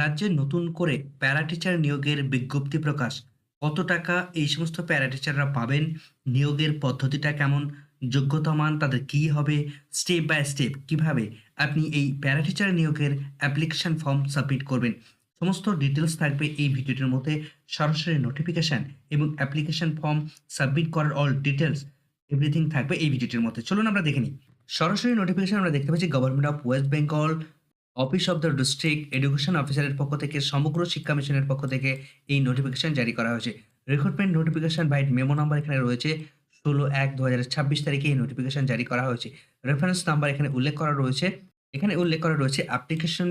রাজ্যে নতুন করে প্যারা টিচার নিয়োগের বিজ্ঞপ্তি প্রকাশ। কত টাকা এই সমস্ত প্যারা টিচাররা পাবেন? নিয়োগের পদ্ধতিটা কেমন? যোগ্যতা মান তাদের কী হবে? স্টেপ বাই স্টেপ কীভাবে আপনি এই প্যারা টিচার নিয়োগের অ্যাপ্লিকেশন ফর্ম সাবমিট করবেন। সমস্ত ডিটেলস থাকবে এই ভিডিওটির মধ্যে। সরাসরি নোটিফিকেশান এবং অ্যাপ্লিকেশন ফর্ম সাবমিট করার অল ডিটেলস এভরিথিং থাকবে এই ভিডিওটির মধ্যে। চলুন আমরা দেখে নিই। সরাসরি নোটিফিকেশান আমরা দেখতে পাচ্ছি government of West Bengal office of the district education অফিসারের পক্ষ থেকে সমগ্র শিক্ষা মিশনের পক্ষ থেকে এই নোটিফিকেশন জারি করা হয়েছে। Recruitment notification by memo number এখানে রয়েছে ১৬/১/২০২৬ তারিখে এই নোটিফিকেশন জারি করা হয়েছে। রেফারেন্স নাম্বার এখানে উল্লেখ করা রয়েছে। এখানে উল্লেখ করা রয়েছে application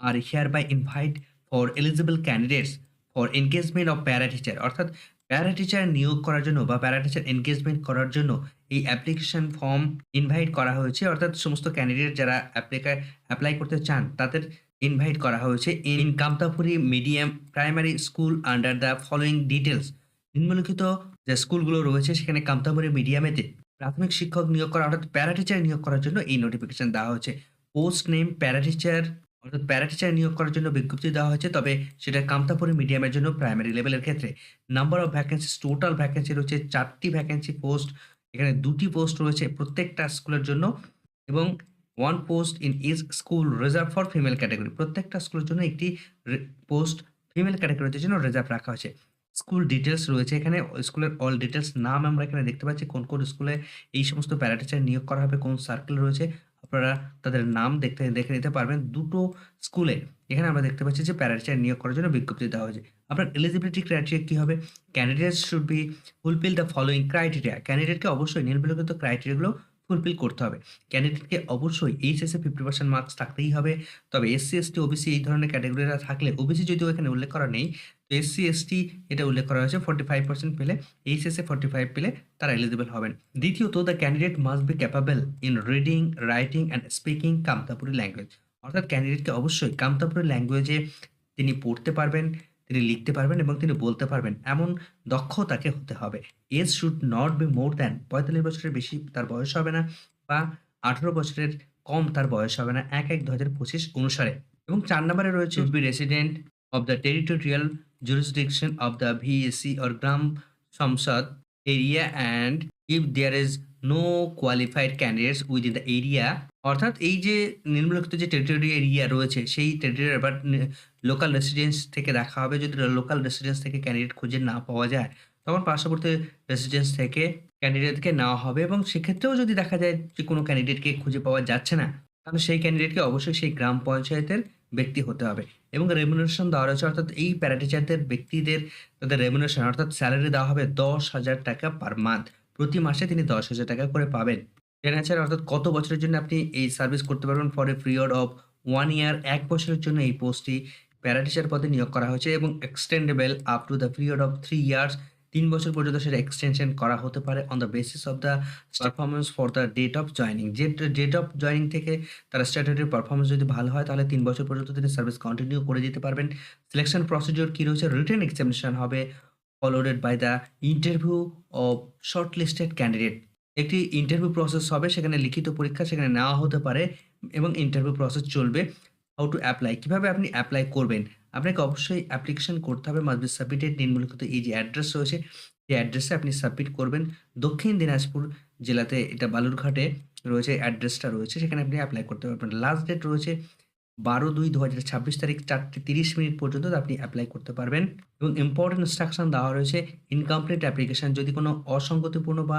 are hereby invite for eligible candidates for engagement of para teacher অর্থাৎ প্যারা টিচার নিয়োগ করার জন্য বা প্যারা টিচার এনগেজমেন্ট করার জন্য এই অ্যাপ্লিকেশন ফর্ম ইনভাইট করা হয়েছে। অর্থাৎ সমস্ত ক্যান্ডিডেট যারা অ্যাপ্লিকা অ্যাপ্লাই করতে চান, তাদের ইনভাইট করা হয়েছে। In Kamtapuri medium primary school under the following details নিম্নলিখিত যে স্কুলগুলো রয়েছে, সেখানে কামতাপুরি মিডিয়ামেতে প্রাথমিক শিক্ষক নিয়োগ করা, অর্থাৎ প্যারা টিচার নিয়োগ করার জন্য এই নোটিফিকেশন দেওয়া হয়েছে। পোস্ট নেম প্যারা টিচার অর্থাৎ প্যারা টিচার নিয়োগ করার জন্য বিজ্ঞপ্তি দেওয়া হয়েছে তবে সেটা কামতাপুরি মিডিয়ামের জন্য প্রাইমারি লেভেলের ক্ষেত্রে। Number of vacancies total vacancy রয়েছে চারটি ভ্যাকেন্সি পোস্ট এখানে দুটি পোস্ট রয়েছে প্রত্যেকটা স্কুলের জন্য এবং one post in each school reserve for female category প্রত্যেকটা স্কুলের জন্য একটি পোস্ট ফিমেল ক্যাটেগরিদের জন্য রিজার্ভ রাখা হয়েছে। স্কুল ডিটেলস রয়েছে এখানে স্কুলের অল ডিটেলস নাম আমরা এখানে দেখতে পাচ্ছি কোন, কোন স্কুলে এই সমস্ত প্যারা টিচার নিয়োগ করা হবে, কোন সার্কেল রয়েছে আপনারা তাদের নাম দেখতে দেখে নিতে পারবেন। দুটো স্কুলে এখানে আমরা দেখতে পাচ্ছি যে প্যারাটিচার নিয়োগ করার জন্য বিজ্ঞপ্তি দেওয়া হয়েছে। আপনার এলিজিবিলিটি ক্রাইটেরিয়া কী হবে? Candidate should be fulfil the following criteria ক্যান্ডিডেটকে অবশ্যই নিম্নলিখিত ক্রাইটেরিয়াগুলো ফুলফিল করতে হবে। ক্যান্ডিডেটকে অবশ্যই এইচএস এ 50% মার্কস থাকতেই হবে। তবে এসসি, এসটি, ওবিসি এই ধরনের ক্যাটেগরিরা থাকলে ওবিসি যদিও এখানে উল্লেখ করা নেই। এসসি, এসটি এটা উল্লেখ করা হয়েছে 45% পেলে এইচএস এ 45 পেলে তারা এলিজিবল হবেন। দ্বিতীয়ত the candidate must be capable in reading, writing and speaking Kamtapuri language অর্থাৎ ক্যান্ডিডেটকে অবশ্যই কামতাপুরি ল্যাঙ্গুয়েজে তিনি পড়তে পারবেন, তিনি লিখতে পারবেন এবং তিনি বলতে পারবেন এমন দক্ষ তাকে হতে হবে। Age should not be more than ৪৫ বছরের বেশি তার বয়স হবে না বা ১৮ বছরের কম তার বয়স হবে না ১-১-২০২৫ অনুসারে এবং চার নম্বরে রয়েছে be resident of the territorial jurisdiction of the VAC or gram sansad area and if there is no qualified candidates within the area অর্থাৎ এই যে নিম্নলিখিত যে টেরিটরি এরিয়া রয়েছে, সেই টেরিটরি বাট লোকাল রেসিডেন্স থেকে দেখা হবে। যদি লোকাল রেসিডেন্স থেকে ক্যান্ডিডেট খুঁজে না পাওয়া যায়, তখন পার্শ্ববর্তী রেসিডেন্স থেকে ক্যান্ডিডেটকে নেওয়া হবে এবং সেক্ষেত্রেও যদি দেখা যায় যে কোনো ক্যান্ডিডেটকে খুঁজে পাওয়া যাচ্ছে না, তাহলে সেই ক্যান্ডিডেটকে অবশ্যই সেই গ্রাম পঞ্চায়েতের ব্যক্তি হতে হবে। এবং রেমুনেশন দেওয়া রয়েছে, অর্থাৎ এই প্যারাটিচারদের ব্যক্তিদের, তাদের রেমুনেশন অর্থাৎ স্যালারি দেওয়া হবে দশ হাজার টাকা পার মান্থ প্রতি মাসে তিনি দশ হাজার টাকা করে পাবেন। ট্রেনার অর্থাৎ কত বছরের জন্য আপনি এই সার্ভিস করতে পারবেন for a period of one year এক বছরের জন্য এই পোস্টটি প্যারাটিচার পদে নিয়োগ করা হয়েছে এবং extendable up to the period of three years তিন বছর পর্যন্ত সেটা এক্সটেনশন করা হতে পারে on the basis of the performance for the date of joining যে ডেট অফ জয়নিং থেকে তার স্ট্যাটুটরি পারফরমেন্স যদি ভালো হয়, তাহলে তিন বছর পর্যন্ত তিনি সার্ভিস কন্টিনিউ করে দিতে পারবেন। সিলেকশন প্রসিডিওর কী রয়েছে? রিটেন এক্সামিনেশন হবে followed by the interview of shortlisted candidate একটি ইন্টারভিউ প্রসেস হবে, সেখানে লিখিত পরীক্ষা সেখানে নেওয়া হতে পারে এবং ইন্টারভিউ প্রসেস চলবে। হাউ টু অ্যাপ্লাই কীভাবে আপনি অ্যাপ্লাই করবেন? আপনাকে অবশ্যই অ্যাপ্লিকেশন করতে হবে। মাস্ট বি সাবমিটেড নিম্নলিখিত এই যে অ্যাড্রেস রয়েছে, এই অ্যাড্রেসে আপনি সাবমিট করবেন। দক্ষিণ দিনাজপুর জেলাতে এটা বালুরঘাটে রয়েছে অ্যাড্রেসটা রয়েছে। সেখানে আপনি অ্যাপ্লাই করতে পারবেন। লাস্ট ডেট রয়েছে বারো দুই দু হাজার ছাব্বিশ তারিখ চারটে তিরিশ মিনিট পর্যন্ত আপনি অ্যাপ্লাই করতে পারবেন। এবং ইম্পর্টেন্ট ইনস্ট্রাকশন দেওয়া রয়েছে ইনকমপ্লিট অ্যাপ্লিকেশন যদি কোনো অসঙ্গতিপূর্ণ বা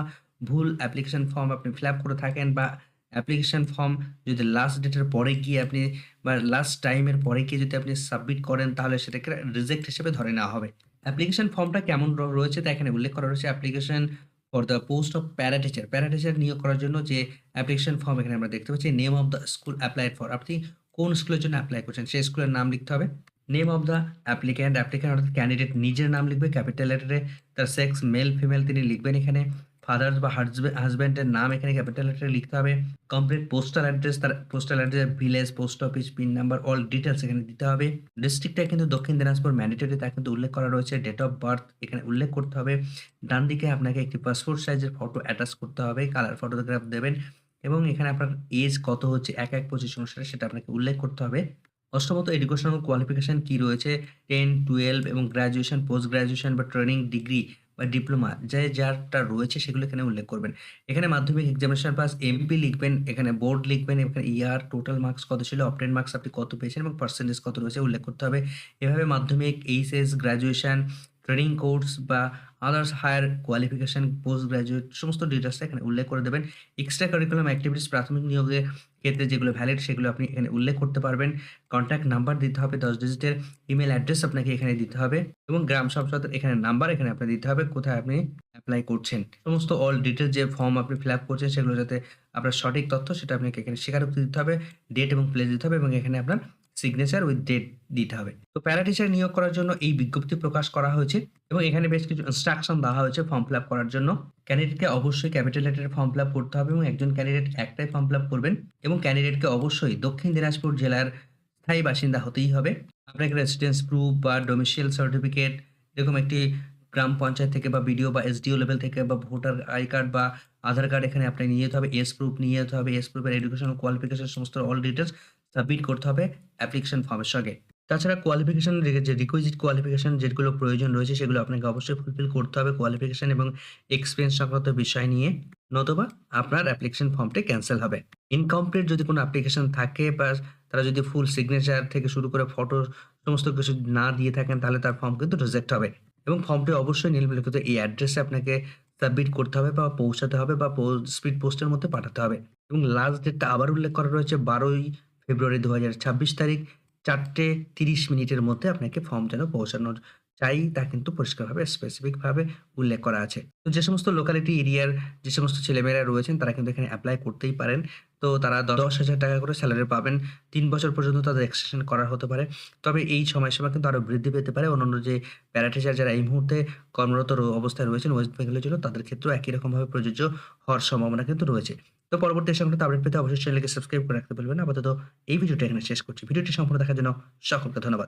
ভুল অ্যাপ্লিকেশন ফর্ম আপনি ফিল আপ করে থাকেন বা অ্যাপ্লিকেশন ফর্ম যদি লাস্ট ডেটের পরে গিয়ে আপনি বা লাস্ট টাইমের পরে গিয়ে যদি আপনি সাবমিট করেন, তাহলে সেটাকে রিজেক্ট হিসেবে ধরে নেওয়া হবে। অ্যাপ্লিকেশন ফর্মটা কেমন রয়েছে তা এখানে উল্লেখ করা রয়েছে। Application for the post of para teacher para teacher নিয়োগ করার জন্য যে অ্যাপ্লিকেশন ফর্ম এখানে আমরা দেখতে পাচ্ছি name of the school applied for আপনি কোন স্কুলের জন্য অ্যাপ্লাই করছেন, সেই স্কুলের নাম লিখতে হবে। Name of the applicant applicant অর্থাৎ ক্যান্ডিডেট নিজের নাম লিখবে ক্যাপিটাল লেটারে তার সেক্স মেল ফিমেল তিনি লিখবেন এখানে। ফাদার্স বা হাজব্যান্ডের নাম এখানে ক্যাপিটাল লেটারে লিখতে হবে। কমপ্লিট পোস্টাল অ্যাড্রেস তার postal address village post office pin number all details এখানে দিতে হবে। ডিস্ট্রিক্টটা কিন্তু দক্ষিণ দিনাজপুর ম্যান্ডেটরি তা কিন্তু উল্লেখ করা রয়েছে। ডেট অফ বার্থ এখানে উল্লেখ করতে হবে। ডান দিকে আপনাকে একটি পাসপোর্ট সাইজের ফটো অ্যাটাচ করতে হবে। কালার ফটোগ্রাফ দেবেন এবং এখানে আপনার এজ কত হচ্ছে এক এক পঁচিশ অনুসারে সেটা আপনাকে উল্লেখ করতে হবে। অষ্টমত এডুকেশনাল কোয়ালিফিকেশন কি রয়েছে? 10, 12 এবং গ্র্যাজুয়েশন, পোস্ট গ্র্যাজুয়েশন বা ট্রেনিং ডিগ্রি বা ডিপ্লোমা যে যারটা রয়েছে সেগুলো এখানে উল্লেখ করবেন। এখানে মাধ্যমিক এক্সামিনেশন পাস এমপি লিখবেন, এখানে বোর্ড লিখবেন, এখানে ইয়ার, টোটাল মার্কস কত ছিল, অপটেন মার্কস আপনি কত পেয়েছেন এবং পার্সেন্টেজ কত রয়েছে উল্লেখ করতে হবে। এভাবে Madhyamik, HS, graduation, training course বা others higher qualification, post graduate সমস্ত ডিটেইলসটা এখানে উল্লেখ করে দেবেন। এক্সট্রা কারিকুলাম অ্যাক্টিভিটিস প্রাথমিক নিয়োগের ক্ষেত্রে যেগুলো ভ্যালিড সেগুলো আপনি এখানে উল্লেখ করতে পারবেন। কন্ট্যাক্ট নাম্বার দিতে হবে 10 ডিজিটের, ইমেল অ্যাড্রেস আপনাকে এখানে দিতে হবে এবং গ্রাম সভা এখানে নাম্বার এখানে আপনার দিতে হবে কোথায় আপনি অ্যাপ্লাই করছেন। সমস্ত অল ডিটেইলস যে ফর্ম আপনি ফিল আপ করছেন সেগুলো যাতে আপনার সঠিক তথ্য সেটা আপনাকে এখানে স্বীকারোক্তি দিতে হবে, ডেট এবং প্লেস দিতে হবে এবং এখানে আপনার সিগনেচার উইথ ডেট দিতে হবে। তো প্যারা টিচার নিয়োগ করার জন্য এই বিজ্ঞপ্তি প্রকাশ করা হয়েছে এবং এখানে বেশ কিছু ইনস্ট্রাকশন দেওয়া হয়েছে ফর্ম ফিল আপ করার জন্য। ক্যান্ডিডেটকে অবশ্যই ক্যাপিটাল লেটারে ফর্ম ফিল আপ করতে হবে এবং একজন ক্যান্ডিডেট একটাই ফর্ম ফিল আপ করবেন এবং ক্যান্ডিডেটকে অবশ্যই দক্ষিণ দিনাজপুর জেলার স্থায়ী বাসিন্দা হতেই হবে। আপনাকে রেসিডেন্স প্রুফ বা ডোমিসাইল সার্টিফিকেট এরকম একটি গ্রাম পঞ্চায়েত থেকে বা বিডিও বা এসডিও লেভেল থেকে বা ভোটার আই কার্ড বা আধার কার্ড এখানে আপনার নিয়ে যেতে হবে। এস প্রুফ নিয়ে যেতে হবে। এজ প্রুফের এডুকেশনাল কোয়ালিফিকেশন সমস্ত অল ডিটেইলস সাবমিট করতে হবে অ্যাপ্লিকেশন ফর্মের সঙ্গে। তাছাড়া কোয়ালিফিকেশন যে রিকুইজিট কোয়ালিফিকেশন যেগুলো প্রয়োজন রয়েছে সেগুলো আপনাকে অবশ্যই ফুলফিল করতে হবে কোয়ালিফিকেশন এবং এক্সপিরিয়েন্স সংক্রান্ত বিষয় নিয়ে। নতুবা আপনার অ্যাপ্লিকেশন ফর্মটি ক্যান্সেল হবে। ইনকমপ্লিট যদি কোনো অ্যাপ্লিকেশন থাকে বা তারা যদি ফুল সিগনেচার থেকে শুরু করে ফটো সমস্ত কিছু না দিয়ে থাকেন তাহলে তার ফর্ম কিন্তু রিজেক্ট হবে এবং ফর্মটি অবশ্যই নিম্নলিখিত এই অ্যাড্রেসে আপনাকে সাবমিট করতে হবে বা পৌঁছাতে হবে বা স্পিড পোস্টের মধ্যে পাঠাতে হবে এবং লাস্ট ডেটটা আবার উল্লেখ করা রয়েছে 12ই ফেব্রুয়ারি 2026 তারিখ 4:30 মিনিটের মধ্যে আপনাকে ফর্ম যেন পৌঁছানোর চাই তা কিন্তু পরিষ্কারভাবে স্পেসিফিকভাবে উল্লেখ করা আছে। তো যে সমস্ত লোকালিটি এরিয়ার যে সমস্ত ছেলেমেয়েরা রয়েছেন তারা কিন্তু এখানে অ্যাপ্লাই করতেই পারেন। তো তারা ১০,০০০ টাকা করে স্যালারি পাবেন। তিন বছর পর্যন্ত তাদের এক্সটেনশন করা হতে পারে। তবে এই সময়সীমা কিন্তু আরও বৃদ্ধি পেতে পারে। অন্যান্য যে প্যারা টিচার যারা এই মুহূর্তে কর্মরত অবস্থায় রয়েছেন ওয়েস্ট বেঙ্গলের জন্য তাদের ক্ষেত্রেও একই রকমভাবে প্রযোজ্য হওয়ার সম্ভাবনা কিন্তু রয়েছে। তো পরবর্তী সংক্রান্ত আপডেট পেতে অবশ্যই চ্যানেলকে সাবস্ক্রাইব করে রাখতে ভুলবেন না। আপাতত এই ভিডিওটা এখানে শেষ করছি। ভিডিওটি সম্পূর্ণ দেখার জন্য সকলকে ধন্যবাদ।